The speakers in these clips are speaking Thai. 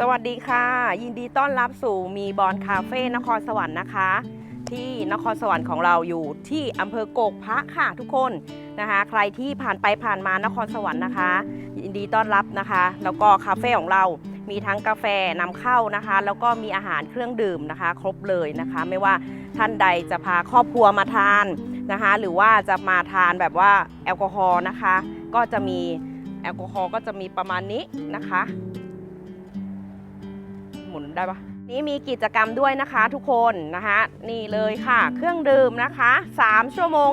สวัสดีค่ะ ยินดีต้อนรับสู่มีบอลคาเฟ่นครสวรรค์นะคะ ที่นครสวรรค์ของเราอยู่ที่อำเภอโกกพระค่ะทุกคนนะคะ ใครที่ผ่านไปผ่านมานครสวรรค์นะคะ ยินดีต้อนรับนะคะ แล้วก็คาเฟ่ของเรามีทั้งกาแฟนำเข้านะคะ แล้วก็มีอาหารเครื่องดื่มนะคะ ครบเลยนะคะ ไม่ว่าท่านใดจะพาครอบครัวมาทานนะคะ หรือว่าจะมาทานแบบว่าแอลกอฮอล์นะคะ ก็จะมีแอลกอฮอล์ก็จะมีประมาณนี้นะคะ มุนได้ปะนี่มีกิจกรรมด้วยนะคะทุกคนนะคะ นี่เลยค่ะ เครื่องดื่มนะคะ 3 ชั่วโมง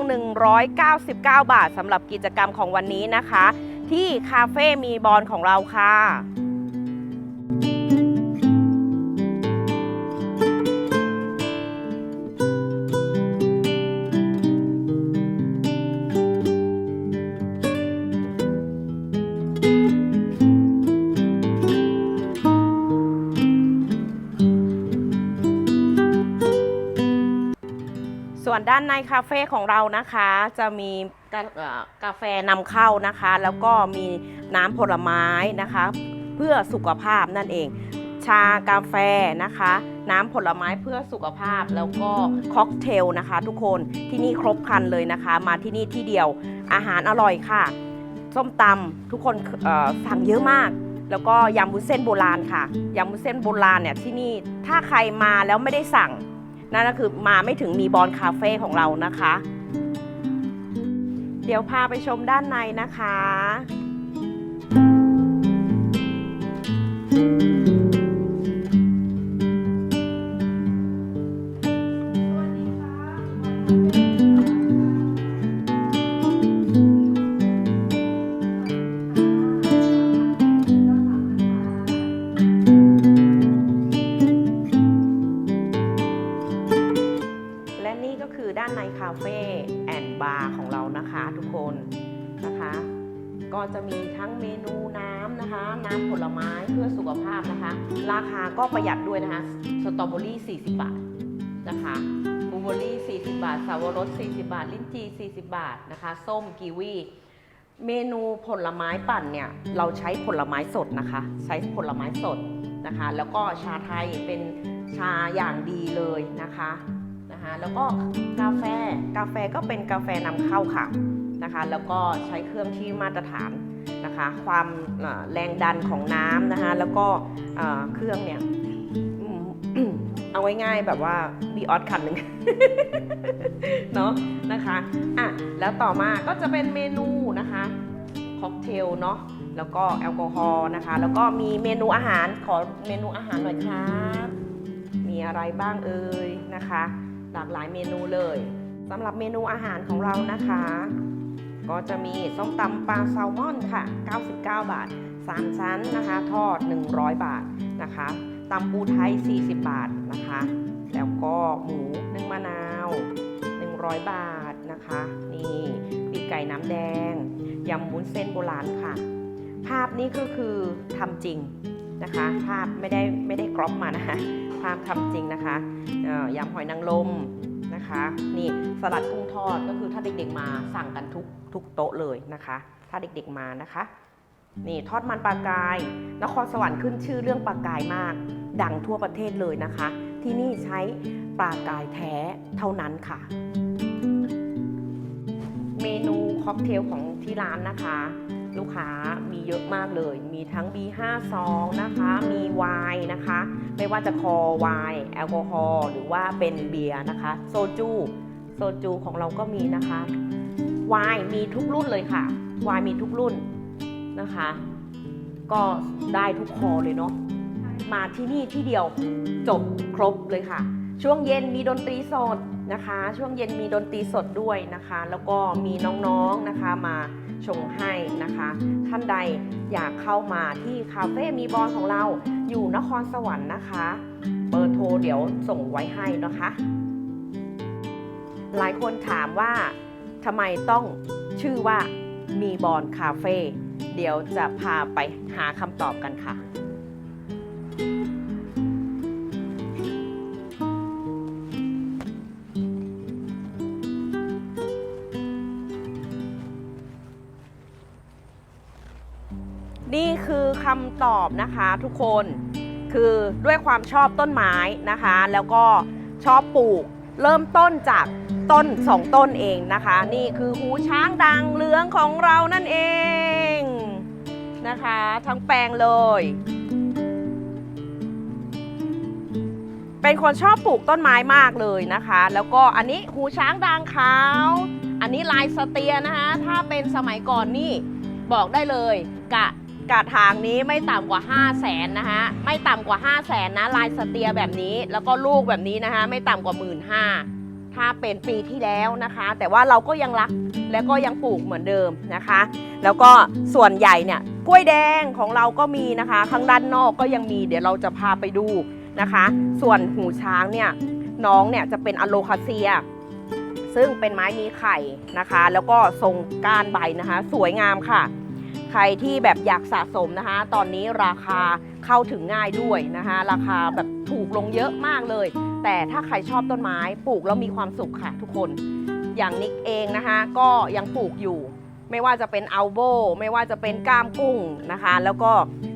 199 บาทสำหรับกิจกรรมของวันนี้นะคะ ที่คาเฟ่มีบอลของเราค่ะ วนด้านในคาเฟ่ของเรานะคะ จะมีกากาแฟนำเข้านะคะ แล้วก็มีน้ำผลไม้นะคะ เพื่อสุขภาพนั่นเอง ชากาแฟนะคะ น้ำผลไม้เพื่อสุขภาพแล้วก็ค็อกเทลนะคะ ทุกคนที่นี่ครบครันเลยนะคะ มาที่นี่ที่เดียวอาหารอร่อยค่ะ ส้มตำทุกคนสั่งเยอะมากแล้วก็ยำบุญเส้นโบราณค่ะยำบุญเส้นโบราณเนี่ยที่นี่ถ้าใครมาแล้วไม่ได้สั่ง นั่นก็คือมาไม่ถึงมีบอลคาเฟ่ของเรานะคะ เดี๋ยวพาไปชมด้านในนะคะแล ก็จะมีทั้งเมนูน้ำนะคะ น้ำผลไม้เพื่อสุขภาพนะคะ ราคาก็ประหยัดด้วยนะคะ สตรอเบอรี่40 บาทนะคะบลูเบอรี่40 บาท สาวรส 40 บาท ลิ้นจี40 บาทนะคะ ส้มกีวีเมนูผลไม้ปั่นเนี่ย เราใช้ผลไม้สดนะคะ ใช้ผลไม้สดนะคะ แล้วก็ชาไทยเป็นชาอย่างดีเลยนะคะนะคะ แล้วก็กาแฟกาแฟก็เป็นกาแฟนำเข้าค่ะ นะคะ แล้วก็ใช้เครื่องที่มาตรฐานนะคะ ความแรงดันของน้ำนะคะ แล้วก็เครื่องเนี่ยเอาไว้ง่ายๆแบบว่าบีออสคันหนึ่งเนาะนะคะอะแล้วต่อมาก็จะเป็นเมนูนะคะค็อกเทลเนาะแล้วก็แอลกอฮอล์นะคะ แล้วก็มีเมนูอาหารขอเมนูอาหารหน่อยครับมีอะไรบ้างเอ่ยนะคะ หลากหลายเมนูเลยสำหรับเมนูอาหารของเรานะคะ ก็จะมีส้มตำปลาแซลมอนค่ะ 99 บาท 3 ชั้นนะคะ ทอด 100 บาทนะคะตำปูไทย 40 บาทนะคะ แล้วก็หมูนึ่งมะนาว 100 บาทนะคะ นี่ปีกไก่น้ำแดงยำวุ้นเส้นโบราณค่ะ ภาพนี้ก็คือทำจริงนะคะ ภาพไม่ได้ไม่ได้กรอบมานะคะ ภาพทำจริงนะคะยำหอยนางรม นะคะ นี่สลัดกุ้งทอดก็คือถ้าเด็กๆมาสั่งกันทุกทุกโต๊ะเลยนะคะ ถ้าเด็กๆมานะคะ นี่ทอดมันปลากาย นครสวรรค์ขึ้นชื่อเรื่องปลากายมาก ดังทั่วประเทศเลยนะคะ ที่นี่ใช้ปลากายแท้เท่านั้นค่ะ เมนูค็อกเทลของที่ร้านนะคะ ลูกค้ามีเยอะมากเลย มีทั้ง B52 นะคะ มีไวน์นะคะ ไม่ว่าจะคอไวน์แอลกอฮอล์หรือว่าเป็นเบียร์นะคะ โซจู โซจูของเราก็มีนะคะ ไวน์มีทุกรุ่นเลยค่ะ ไวน์มีทุกรุ่นนะคะ ก็ได้ทุกคอเลยเนาะ มาที่นี่ที่เดียวจบครบเลยค่ะ ช่วงเย็นมีดนตรีสด นะคะ ช่วงเย็นมีดนตรีสดด้วยนะคะ แล้วก็มีน้องๆนะคะมาชงให้นะคะ ท่านใดอยากเข้ามาที่คาเฟ่มีบอลของเราอยู่นครสวรรค์นะคะ เบอร์โทรเดี๋ยวส่งไว้ให้นะคะ หลายคนถามว่าทำไมต้องชื่อว่ามีบอลคาเฟ่เดี๋ยวจะพาไปหาคำตอบกันค่ะ คำตอบนะคะทุกคนคือด้วยความชอบต้นไม้นะคะ แล้วก็ชอบปลูกเริ่มต้นจากต้นสองต้นเองนะคะ นี่คือหูช้างดังเหลืองของเรานั่นเองนะคะ ทั้งแปลงเลย เป็นคนชอบปลูกต้นไม้มากเลยนะคะ แล้วก็อันนี้หูช้างด่างขาว อันนี้ลายสเตียนะคะ ถ้าเป็นสมัยก่อนนี่บอกได้เลยกะ กะทางนี้ไม่ต่ำกว่า 5 0 0แสนนะคะไม่ต่ำกว่า 5 0 0แสนนะ ลายสเตียแบบนี้ แล้วก็ลูกแบบนี้นะคะ ไม่ต่ำกว่า 1 5ื่นถ้าเป็นปีที่แล้วนะคะ แต่ว่าเราก็ยังรักและก็ยังปลูกเหมือนเดิมนะคะ แล้วก็ส่วนใหญ่เนี่ยกล้วยแดงของเราก็มีนะคะ ข้างด้านนอกก็ยังมี เดี๋ยวเราจะพาไปดูนะคะ ส่วนหูช้างเนี่ยน้องเนี่ยจะเป็นอะโลคาเซีย ซึ่งเป็นไม้มีไข่นะคะ แล้วก็ทรงก้านใบนะคะ สวยงามค่ะ ใครที่แบบอยากสะสมนะคะ ตอนนี้ราคาเข้าถึงง่ายด้วยนะคะ ราคาแบบถูกลงเยอะมากเลย แต่ถ้าใครชอบต้นไม้ปลูกแล้วมีความสุขค่ะทุกคน อย่างนิกเองนะคะ ก็ยังปลูกอยู่ ไม่ว่าจะเป็นอัลโบไม่ว่าจะเป็นก้ามกุ้งนะคะ แล้วก็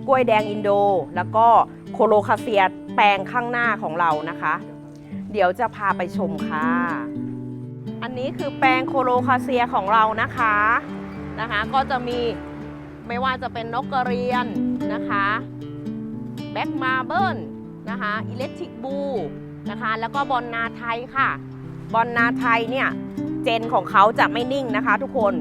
กล้วยแดงอินโด แล้วก็โคโลคาเซียแปลงข้างหน้าของเรานะคะ เดี๋ยวจะพาไปชมค่ะ อันนี้คือแปลงโคโลคาเซียของเรานะคะนะคะ ก็จะมี ไม่ว่าจะเป็นนกกระเรียนนะคะแบ็กมาเบิลนะคะอิเล็กทริกบูนะคะแล้วก็บอลนาไทยค่ะ บอลนาไทยเนี่ยเจนของเขาจะไม่นิ่งนะคะ ทุกคน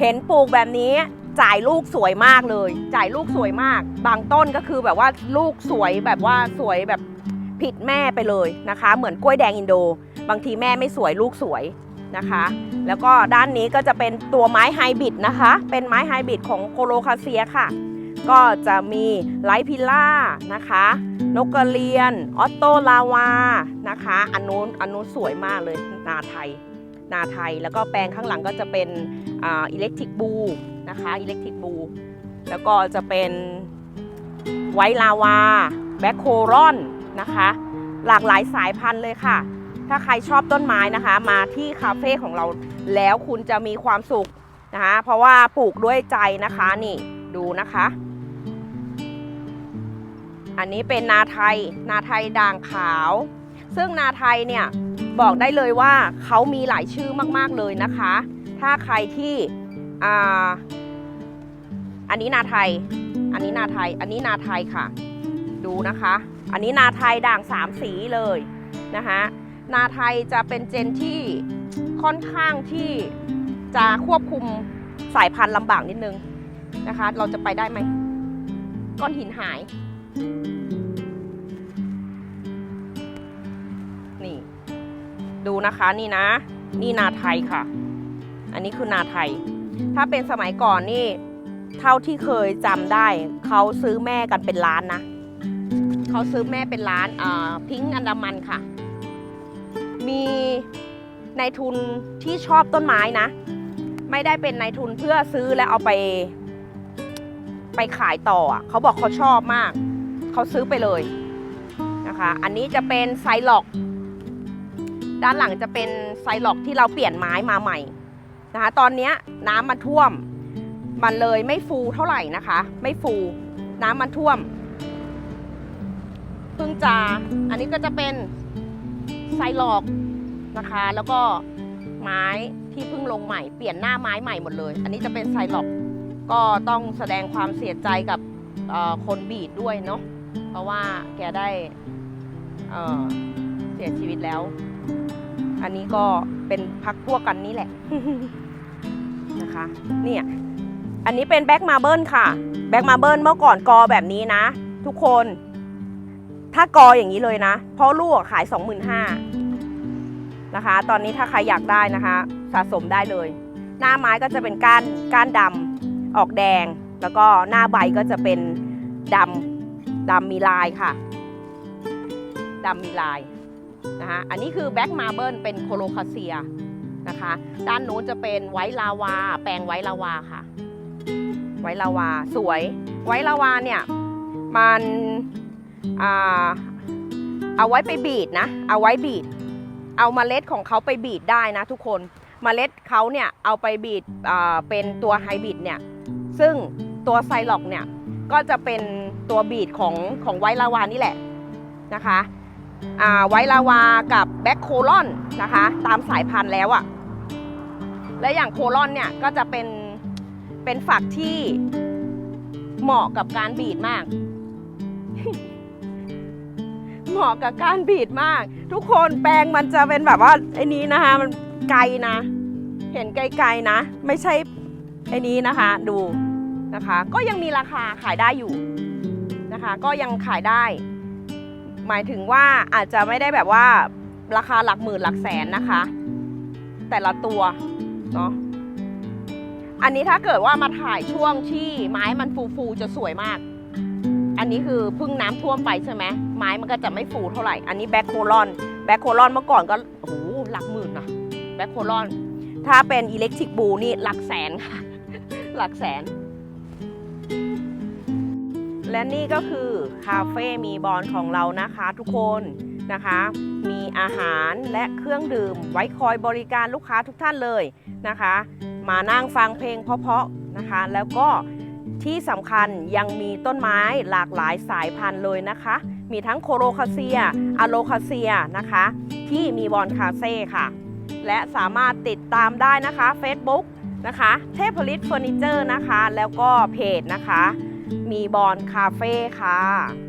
เห็นปลูกแบบนี้จ่ายลูกสวยมากเลย จ่ายลูกสวยมาก บางต้นก็คือแบบว่าลูกสวยแบบว่าสวยแบบผิดแม่ไปเลยนะคะ เหมือนกล้วยแดงอินโด บางทีแม่ไม่สวยลูกสวย นะคะ แล้วก็ด้านนี้ก็จะเป็นตัวไม้ไฮบริดนะคะ เป็นไม้ไฮบริดของโคโลคาเซียค่ะ ก็จะมีไลพิล่านะคะ นกกระเรียน ออตโตลาวานะคะอันนู้นอันนู้นสวยมากเลยนาไทย นาไทย แล้วก็แปลงข้างหลังก็จะเป็นอิเล็กทริกบูนะคะอิเล็กทริกบูแล้วก็จะเป็นไวลาวา แบคโครอนนะคะ หลากหลายสายพันธุ์เลยค่ะ ถ้าใครชอบต้นไม้นะคะ มาที่คาเฟ่ของเราแล้วคุณจะมีความสุขนะคะ เพราะว่าปลูกด้วยใจนะคะนี่ดูนะคะ อันนี้เป็นนาไทยนาไทยด่างขาว ซึ่งนาไทยเนี่ยบอกได้เลยว่าเขามีหลายชื่อมาก ๆเลยนะคะ ถ้าใครที่อ่าอันนี้นาไทย อันนี้นาไทย อันนี้นาไทยค่ะ ดูนะคะ อันนี้นาไทยด่างสามสีเลยนะคะ นาไทยจะเป็นเจนที่ค่อนข้างที่จะควบคุมสายพันธุ์ลำบากนิดนึงนะคะ เราจะไปได้ไหมก้อนหินหาย นี่ ดูนะคะนี่นะ นี่นาไทยค่ะ อันนี้คือนาไทย ถ้าเป็นสมัยก่อนนี่ เท่าที่เคยจำได้เขาซื้อแม่กันเป็นล้านนะเขาซื้อแม่เป็นล้านอ่าพิงอันดามันค่ะ มีนายทุนที่ชอบต้นไม้นะ ไม่ได้เป็นนายทุนเพื่อซื้อแล้วเอาไป ไปขายต่อเขาบอกเขาชอบมาก เขาซื้อไปเลยนะคะ อันนี้จะเป็นไซล็อก ด้านหลังจะเป็นไซล็อกที่เราเปลี่ยนไม้มาใหม่นะคะตอนนี้น้ำมันท่วม มันเลยไม่ฟูเท่าไหร่นะคะ ไม่ฟูน้ำมันท่วมเพิ่งจะอันนี้ก็จะเป็น ไซลอกนะคะ แล้วก็ไม้ที่เพิ่งลงใหม่เปลี่ยนหน้าไม้ใหม่หมดเลย อันนี้จะเป็นไซลอกก็ต้องแสดงความเสียใจกับคนบีดด้วยเนาะเพราะว่าแกได้เอ่อเสียชีวิตแล้ว อันนี้ก็เป็นพักพวกกันนี่แหละนะคะ เนี่ย อันนี้เป็นแบ็กมาเบิลค่ะ แบ็กมาเบิลเมื่อก่อนกอแบบนี้นะ ทุกคน ถ้ากออย่างนี้เลยนะ เพราะลูกขาย 25,000นะคะ ตอนนี้ถ้าใครอยากได้นะคะ สะสมได้เลย หน้าไม้ก็จะเป็นก้านก้านดำออกแดง แล้วก็หน้าใบก็จะเป็นดำดำมีลายค่ะดำมีลายนะคะอันนี้คือแบ็กมาเบิลเป็นโคโลคาเซียนะคะ ด้านนู้นจะเป็นไวท์ลาวา แปลงไวท์ลาวาค่ะ ไวท์ลาวา สวย ไวท์ลาวาเนี่ย มัน เอาไว้ไปบีดนะ เอาไว้บีด เอามาเมล็ดของเขาไปบีดได้นะทุกคนมเมล็ดเขาเนี่ยเอาไปบีดเป็นตัวไฮบริดเนี่ยซึ่งตัวไซล็อกเนี่ยก็จะเป็นตัวบีดของของไวลาวานี่แหละนะคะไวลาวากับแบ็คโคลอนนะคะตามสายพันธุ์แล้วอะและอย่างโคลอนเนี่ยก็จะเป็นเป็นฝักที่เหมาะกับการบีดมาก เหมาะกับการบีดมาก ทุกคนแปลงมันจะเป็นแบบว่าไอ้นี้นะคะมันไกลนะ เห็นไกลๆนะ ไม่ใช่ไอ้นี้นะคะ ดูนะคะ ก็ยังมีราคาขายได้อยู่นะคะ ก็ยังขายได้ หมายถึงว่าอาจจะไม่ได้แบบว่าราคาหลักหมื่นหลักแสนนะคะ แต่ละตัวเนาะอันนี้ถ้าเกิดว่ามาถ่ายช่วงที่ไม้มันฟูๆจะสวยมาก อันนี้คือพึ่งน้ำท่วมไปใช่ไหมไม้มันก็จะไม่ฟูเท่าไหร่ อันนี้แบ็คโคลอนแบ็คโคลอนเมื่อก่อนก็โอ้โหหลักหมื่นนะแบ็คโคลอน ถ้าเป็นอิเล็กทริกบูนี่หลักแสนค่ะ หลักแสน และนี่ก็คือคาเฟ่มีบอลของเรานะคะทุกคนนะคะ มีอาหารและเครื่องดื่มไว้คอยบริการลูกค้าทุกท่านเลยนะคะ มานั่งฟังเพลงเพราะๆนะคะ แล้วก็ ที่สำคัญยังมีต้นไม้หลากหลายสายพันธุ์เลยนะคะ มีทั้งโคโรคาเซียอะโลคาเซียนะคะ ที่มีบอลคาเซ่ค่ะ และสามารถติดตามได้นะคะ Facebook นะคะ เทพลิตเฟอร์นิเจอร์นะคะ แล้วก็เพจนะคะ มีบอลคาเฟ่ค่ะ